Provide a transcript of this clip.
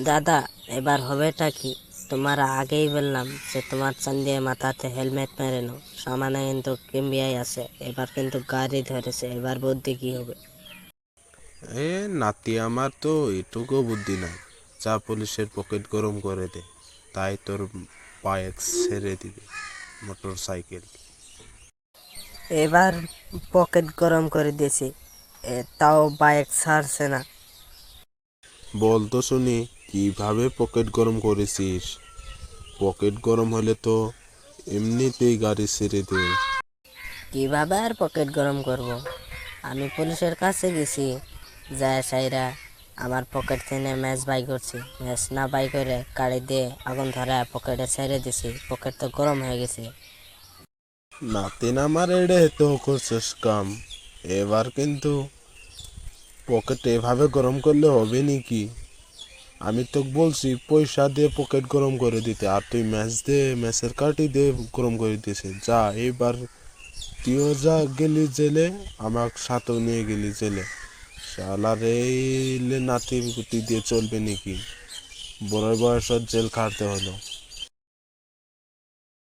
দাদা এবার হবেটা কি? তোমার আগেই বললাম যে তোমার চান দিয়ে মাথাতে হেলমেট মেরে নাও। সামানে কিন্তু কিম্বিয়াই আছে এবার কিন্তু গাড়ি ধরেছে এবার বুদ্ধি কি হবে? এ নাতি আমার তো এটুকু বুদ্ধি নাই। যা পুলিশের পকেট গরম করে দে তাই তোর বাইক ছেড়ে দিবে মোটর সাইকেল। এবার পকেট গরম করে দিয়েছি তাও বাইক ছাড়ছে না। বল তো শুনি কীভাবে পকেট গরম করেছিস? পকেট গরম হলে তো এমনিতেই গাড়ি ছেড়ে দে। কীভাবে আর পকেট গরম করব? আমি পুলিশের কাছে গেছি। যায় সাইরা আমার পকেট থেকে ম্যাচ বাই করছি। ম্যাচ না বাই করে গাড়ি দিয়ে আগুন ধরা পকেটে ছেড়ে দিছি। পকেট তো গরম হয়ে গেছে। নাতিন আমার এড়ে তো করছিস কাম? এবার কিন্তু পকেট এভাবে গরম করলে হবে নাকি? আমি তো বলছি, পয়সা দিয়ে পকেট গরম করে দিতে। আর তুই ম্যাচ দে ম্যাচের কার্ডই দিয়ে গরম করে দিয়েছে যা, এবার তুইও যা গেলি জেলে আমার সাথেও নিয়ে গেলি জেলে। শালার এই নাতি গুটি দিয়ে চলবে নাকি? বড় বয়সের জেল খাটতে হলো।